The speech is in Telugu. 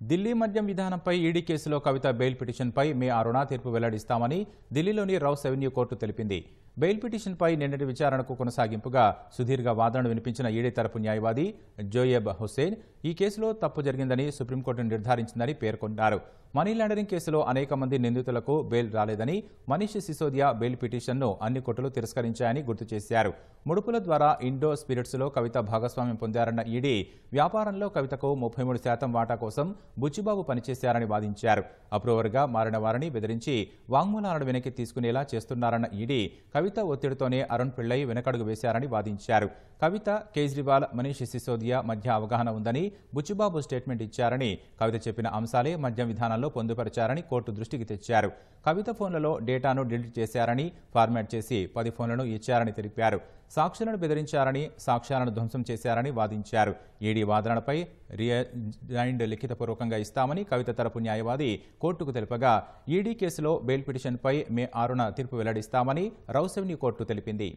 ఢిల్లీ మద్యం విధానంపై ఈడీ కేసులో కవిత బెయిల్ పిటిషన్పై మే ఆరున తీర్పు వెల్లడిస్తామని ఢిల్లీలోని రౌస్ అవెన్యూ కోర్టు తెలిపింది. బెయిల్ పిటిషన్పై నిన్నటి విచారణకు కొనసాగింపుగా సుదీర్ఘ వాదనలు వినిపించిన ఈడీ తరపు న్యాయవాది జోయబ్ హుస్సేన్ ఈ కేసులో తప్పు జరిగిందని సుప్రీంకోర్టు నిర్ధారించిందని పేర్కొన్నారు. మనీ లాండరింగ్ కేసులో అనేక మంది నిందితులకు బెయిల్ రాలేదని మనీష్ సిసోదియా బెయిల్ పిటిషన్ను అన్ని కోర్టులు తిరస్కరించాయని గుర్తు చేశారు. ముడుపుల ద్వారా ఇండో స్పిరిట్స్లో కవిత భాగస్వామ్యం పొందారన్న ఈడీ వ్యాపారంలో కవితకు ముప్పై మూడు శాతం వాటా కోసం బుచ్చిబాబు పనిచేశారని వాదించారు. అప్రూవర్గా మారిన వారిని బెదిరించి వాంగ్మూలాలను వెనక్కి తీసుకునేలా చేస్తున్నారన్న ఈడీ కవిత ఒత్తిడితోనే అరుణ్ పిళ్ళై వెనకడుగు వేశారని వాదించారు. కవిత కేజ్రీవాల్ మనీష్ సిసోదియా మధ్య అవగాహన ఉందని బుచ్చిబాబు స్టేట్మెంట్ ఇచ్చారని కవిత చెప్పిన అంశాలే మద్యం విధానంలో పొందుపరిచారని కోర్టు దృష్టికి తెచ్చారు. కవిత ఫోన్లలో డేటాను డిలీట్ చేశారని ఫార్మాట్ చేసి పది ఫోన్లను ఇచ్చారని తెలిపారు. సాక్షులను బెదిరించారని సాక్ష్యాలను ధ్వంసం చేశారని వాదించారు. ఈడీ వాదనలపై రిజైండ్ లిఖితపూర్వకంగా ఇస్తామని కవిత తరపు న్యాయవాది కోర్టుకు తెలుపగా ఈడీ కేసులో బెయిల్ పిటిషన్పై మే ఆరున తీర్పు వెల్లడిస్తామని రౌసెవెన్యూ కోర్టు తెలిపింది.